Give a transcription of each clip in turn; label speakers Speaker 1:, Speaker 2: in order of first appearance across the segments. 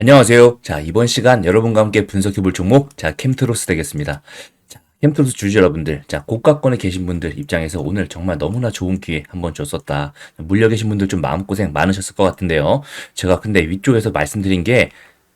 Speaker 1: 안녕하세요. 자, 이번 시간 여러분과 함께 분석해 볼 종목, 자, 캠트로스 되겠습니다. 자, 캠트로스 주주 여러분들, 자, 고가권에 계신 분들 입장에서 오늘 정말 너무나 좋은 기회 한번 줬었다. 물려 계신 분들 좀 마음고생 많으셨을 것 같은데요. 제가 근데 위쪽에서 말씀드린 게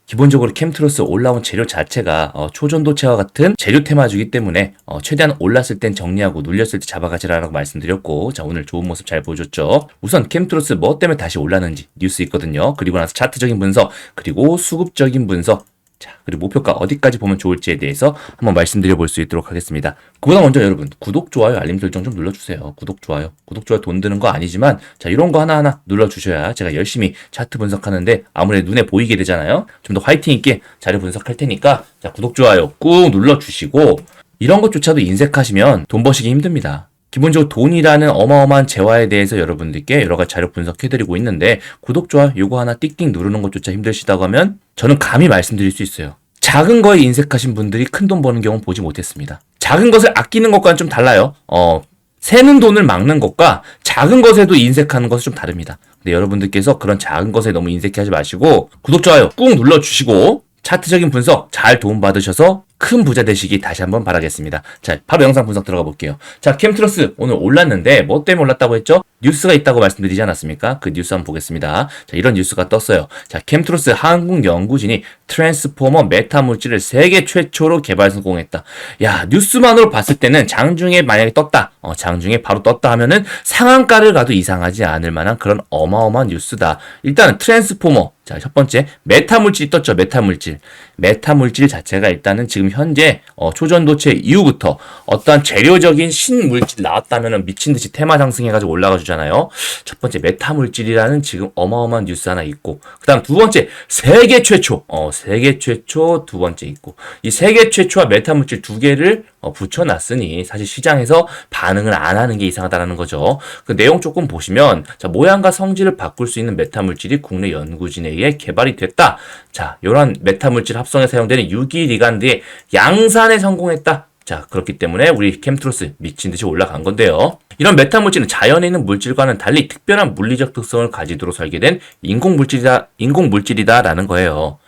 Speaker 1: 기본적으로 캠트로스 올라온 재료 자체가 어, 초전도체와 같은 재료 테마주기 때문에 어, 최대한 올랐을 땐 정리하고 눌렸을 때 잡아가지라라고 말씀드렸고 자 오늘 좋은 모습 잘 보여줬죠. 우선 캠트로스 뭐 때문에 다시 올랐는지 뉴스 있거든요. 그리고 나서 차트적인 분석 그리고 수급적인 분석 자, 그리고 목표가 어디까지 보면 좋을지에 대해서 한번 말씀드려 볼 수 있도록 하겠습니다. 그보다 먼저 여러분, 구독, 좋아요, 알림 설정 좀 눌러주세요. 구독, 좋아요. 구독, 좋아요 돈 드는 거 아니지만, 자, 이런 거 하나하나 눌러주셔야 제가 열심히 차트 분석하는데 아무래도 눈에 보이게 되잖아요. 좀 더 화이팅 있게 자료 분석할 테니까, 자, 구독, 좋아요 꾹 눌러주시고, 이런 것조차도 인색하시면 돈 버시기 힘듭니다. 기본적으로 돈이라는 어마어마한 재화에 대해서 여러분들께 여러 가지 자료 분석해드리고 있는데 구독, 좋아요 요거 하나 띡띡 누르는 것조차 힘드시다고 하면 저는 감히 말씀드릴 수 있어요. 작은 거에 인색하신 분들이 큰 돈 버는 경우 보지 못했습니다. 작은 것을 아끼는 것과는 좀 달라요. 어, 새는 돈을 막는 것과 작은 것에도 인색하는 것은 좀 다릅니다. 근데 여러분들께서 그런 작은 것에 너무 인색하지 마시고 구독, 좋아요 꾹 눌러주시고 차트적인 분석 잘 도움받으셔서 큰 부자 되시기 다시 한번 바라겠습니다. 자, 바로 영상 분석 들어가 볼게요. 자, 캠트러스 오늘 올랐는데 뭐 때문에 올랐다고 했죠? 뉴스가 있다고 말씀드리지 않았습니까? 그 뉴스 한번 보겠습니다. 자, 이런 뉴스가 떴어요. 자, 캠트로스 한국 연구진이 트랜스포머 메타 물질을 세계 최초로 개발 성공했다. 야, 뉴스만으로 봤을 때는 장중에 만약에 떴다. 어, 장중에 바로 떴다 하면은 상한가를 가도 이상하지 않을 만한 그런 어마어마한 뉴스다. 일단은 트랜스포머 자, 첫 번째, 메타 물질이 떴죠. 메타 물질. 메타 물질 자체가 일단은 지금 현재 어, 초전도체 이후부터 어떠한 재료적인 신물질 나왔다면 미친 듯이 테마 상승해가지고 올라가 주잖아요. 첫 번째, 메타 물질이라는 지금 어마어마한 뉴스 하나 있고, 그 다음 두 번째, 세계 최초. 어, 세계 최초 두 번째 있고, 이 세계 최초와 메타 물질 두 개를 어, 붙여놨으니 사실 시장에서 반응을 안 하는 게 이상하다라는 거죠. 그 내용 조금 보시면 자, 모양과 성질을 바꿀 수 있는 메타 물질이 국내 연구진에 의해 개발이 됐다. 자, 이러한 메타 물질 합성에 사용되는 유기 리간드의 양산에 성공했다. 자, 그렇기 때문에 우리 캠트로스 미친 듯이 올라간 건데요. 이런 메타 물질은 자연에 있는 물질과는 달리 특별한 물리적 특성을 가지도록 설계된 인공 물질이다, 인공 물질이다라는 거예요.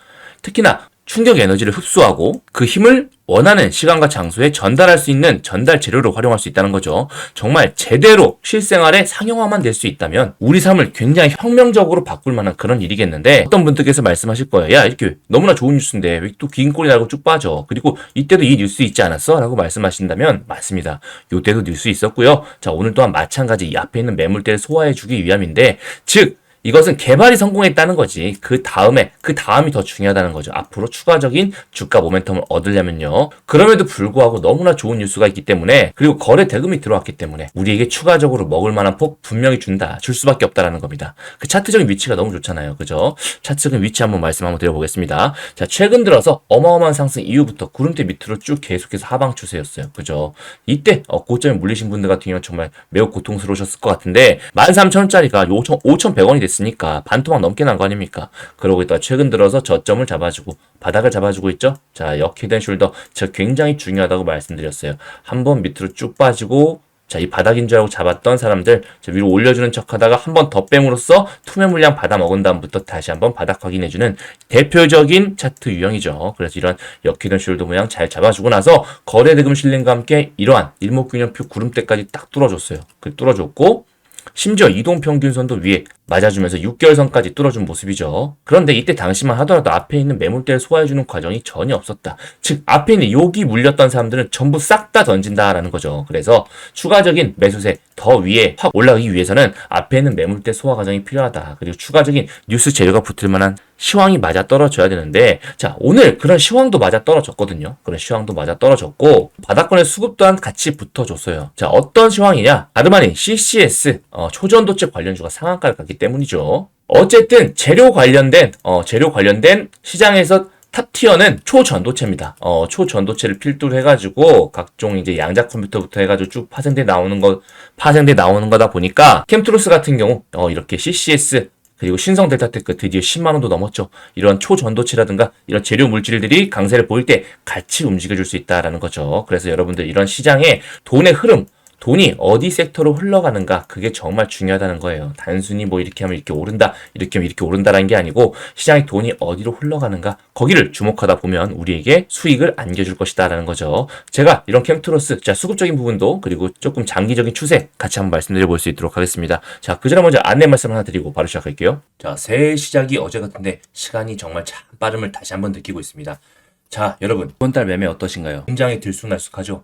Speaker 1: 특히나 충격 에너지를 흡수하고 그 힘을 원하는 시간과 장소에 전달할 수 있는 전달 재료로 활용할 수 있다는 거죠. 정말 제대로 실생활에 상용화만 될 수 있다면 우리 삶을 굉장히 혁명적으로 바꿀 만한 그런 일이겠는데 어떤 분들께서 말씀하실 거예요. 야 이렇게 너무나 좋은 뉴스인데 왜 또 긴 꼴이 나고 쭉 빠져. 그리고 이때도 이 뉴스 있지 않았어? 라고 말씀하신다면 맞습니다. 요때도 뉴스 있었고요. 자 오늘 또한 마찬가지 이 앞에 있는 매물대를 소화해 주기 위함인데 즉 이것은 개발이 성공했다는 거지. 그 다음에, 그 다음이 더 중요하다는 거죠. 앞으로 추가적인 주가 모멘텀을 얻으려면요. 그럼에도 불구하고 너무나 좋은 뉴스가 있기 때문에, 그리고 거래 대금이 들어왔기 때문에, 우리에게 추가적으로 먹을 만한 폭 분명히 준다. 줄 수밖에 없다라는 겁니다. 그 차트적인 위치가 너무 좋잖아요. 그죠? 차트적인 위치 한번 말씀 한번 드려보겠습니다. 자, 최근 들어서 어마어마한 상승 이후부터 구름대 밑으로 쭉 계속해서 하방 추세였어요. 그죠? 이때, 어, 고점에 물리신 분들 같은 경우는 정말 매우 고통스러우셨을 것 같은데, 13,000원짜리가 5,100원이 됐어요. 있으니까 반토막 넘게 난 거 아닙니까? 그러고 있다가 최근 들어서 저점을 잡아주고 바닥을 잡아주고 있죠? 자, 역히든 숄더 저 굉장히 중요하다고 말씀드렸어요. 한번 밑으로 쭉 빠지고 자, 이 바닥인 줄 알고 잡았던 사람들 자, 위로 올려주는 척 하다가 한 번 더 뺨으로써 투매 물량 받아 먹은 다음부터 다시 한번 바닥 확인해주는 대표적인 차트 유형이죠. 그래서 이런 역히든 숄더 모양 잘 잡아주고 나서 거래 대금 실린과 함께 이러한 일목균형표 구름대까지 딱 뚫어줬어요. 그 뚫어줬고 심지어 이동 평균선도 위에 맞아주면서 6개월선까지 뚫어준 모습이죠. 그런데 이때 당시만 하더라도 앞에 있는 매물대를 소화해주는 과정이 전혀 없었다. 즉 앞에 있는 여기 물렸던 사람들은 전부 싹 다 던진다라는 거죠. 그래서 추가적인 매수세 더 위에 확 올라가기 위해서는 앞에 있는 매물대 소화 과정이 필요하다. 그리고 추가적인 뉴스 재료가 붙을 만한 시황이 맞아 떨어져야 되는데 자 오늘 그런 시황도 맞아 떨어졌거든요. 그런 시황도 맞아 떨어졌고 바닥권의 수급 또한 같이 붙어줬어요. 자 어떤 시황이냐? 아닌 CCS 어, 초전도체 관련주가 상한가를 갔기 때문이죠. 어쨌든 재료 관련된 어, 재료 관련된 시장에서 탑티어는 초전도체입니다. 어, 초전도체를 필두로 해가지고 각종 이제 양자 컴퓨터부터 해가지고 쭉 파생돼 나오는 거, 파생돼 나오는 거다 보니까 캠트로스 같은 경우 어, 이렇게 CCS 그리고 신성 델타테크 드디어 10만 원도 넘었죠. 이런 초전도체라든가 이런 재료 물질들이 강세를 보일 때 같이 움직여 줄 수 있다라는 거죠. 그래서 여러분들 이런 시장에 돈의 흐름 돈이 어디 섹터로 흘러가는가 그게 정말 중요하다는 거예요. 단순히 뭐 이렇게 하면 이렇게 오른다, 이렇게 하면 이렇게 오른다라는 게 아니고 시장의 돈이 어디로 흘러가는가 거기를 주목하다 보면 우리에게 수익을 안겨줄 것이다라는 거죠. 제가 이런 캠트로스 자 수급적인 부분도 그리고 조금 장기적인 추세 같이 한번 말씀드려 볼 수 있도록 하겠습니다. 자, 그 전에 먼저 안내 말씀 하나 드리고 바로 시작할게요. 자, 새해 시작이 어제 같은데 시간이 정말 참 빠름을 다시 한번 느끼고 있습니다. 자, 여러분, 이번 달 매매 어떠신가요? 굉장히 들쑥날쑥하죠?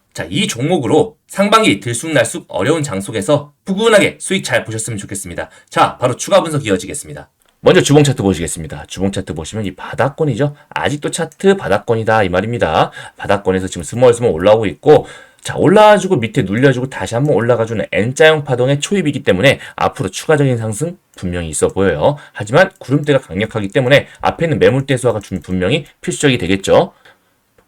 Speaker 1: 자, 이 종목으로 상반기 들쑥날쑥 어려운 장속에서 푸근하게 수익 잘 보셨으면 좋겠습니다. 자, 바로 추가 분석 이어지겠습니다. 먼저 주봉 차트 보시겠습니다. 주봉 차트 보시면 이 바닥권이죠. 아직도 차트 바닥권이다 이 말입니다. 바닥권에서 지금 스멀스멀 올라오고 있고 자 올라와주고 밑에 눌려주고 다시 한번 올라가주는 N자형 파동의 초입이기 때문에 앞으로 추가적인 상승 분명히 있어 보여요. 하지만 구름대가 강력하기 때문에 앞에 있는 매물대 수화가 좀 분명히 필수적이 되겠죠.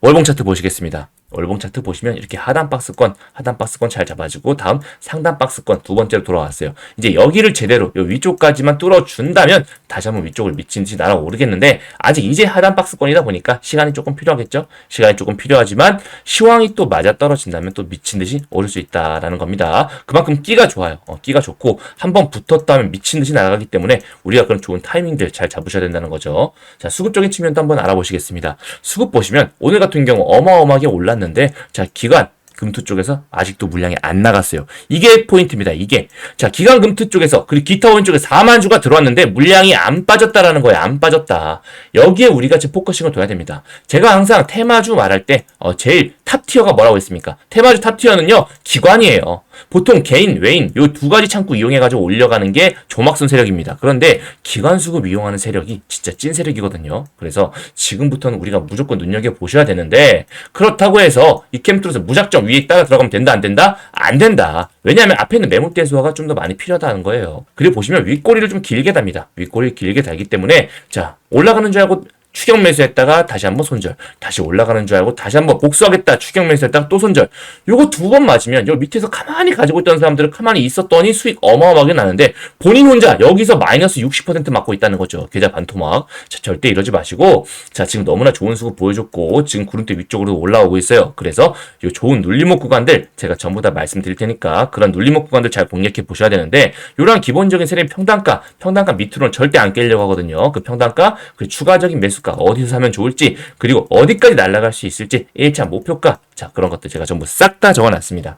Speaker 1: 월봉 차트 보시겠습니다. 월봉 차트 보시면 이렇게 하단 박스권, 하단 박스권 잘 잡아주고 다음 상단 박스권 두 번째로 돌아왔어요. 이제 여기를 제대로 요 위쪽까지만 뚫어준다면 다시 한번 위쪽을 미친 듯이 날아오르겠는데 아직 이제 하단 박스권이다 보니까 시간이 조금 필요하겠죠? 시간이 조금 필요하지만 시황이 또 맞아 떨어진다면 또 미친 듯이 오를 수 있다라는 겁니다. 그만큼 끼가 좋아요. 어, 끼가 좋고 한번 붙었다면 미친 듯이 날아가기 때문에 우리가 그런 좋은 타이밍들 잘 잡으셔야 된다는 거죠. 자, 수급적인 측면도 한번 알아보시겠습니다. 수급 보시면 오늘 같은 경우 어마어마하게 올랐는데 자, 기관 금투 쪽에서 아직도 물량이 안 나갔어요. 이게 포인트입니다. 이게. 자, 기관 금투 쪽에서 그리고 기타 원 쪽에 4만 주가 들어왔는데 물량이 안 빠졌다라는 거예요. 안 빠졌다. 여기에 우리가 지금 포커싱을 둬야 됩니다. 제가 항상 테마주 말할 때 어, 제일 탑 티어가 뭐라고 했습니까? 테마주 탑 티어는요. 기관이에요. 보통 개인, 외인 요 두 가지 창구 이용해 가지고 올려가는 게 조막선 세력입니다. 그런데 기관 수급 이용하는 세력이 진짜 찐 세력이거든요. 그래서 지금부터는 우리가 무조건 눈여겨 보셔야 되는데 그렇다고 해서 이 캠트로서 무작정 위에 따라 들어가면 된다 안 된다? 안 된다. 왜냐하면 앞에 있는 매물대 수화가 좀 더 많이 필요하다는 거예요. 그리고 보시면 윗꼬리를 좀 길게 답니다. 윗꼬리를 길게 달기 때문에 자 올라가는 줄 알고 추격 매수했다가 다시 한번 손절. 다시 올라가는 줄 알고 다시 한번 복수하겠다. 추격 매수했다가 또 손절. 요거 두 번 맞으면 요 밑에서 가만히 가지고 있던 사람들은 가만히 있었더니 수익 어마어마하게 나는데 본인 혼자 여기서 마이너스 60% 맞고 있다는 거죠. 계좌 반토막. 자, 절대 이러지 마시고 자, 지금 너무나 좋은 수급 보여줬고 지금 구름대 위쪽으로 올라오고 있어요. 그래서 요 좋은 눌림목 구간들 제가 전부 다 말씀드릴 테니까 그런 눌림목 구간들 잘 공략해 보셔야 되는데 요랑 기본적인 세력 평단가, 평단가 밑으로는 절대 안 깨려고 하거든요. 그 평단가, 그 추가적인 매수 매수가 어디서 사면 좋을지 그리고 어디까지 날아갈 수 있을지 1차 목표가 자 그런 것들 제가 전부 싹 다 적어놨습니다.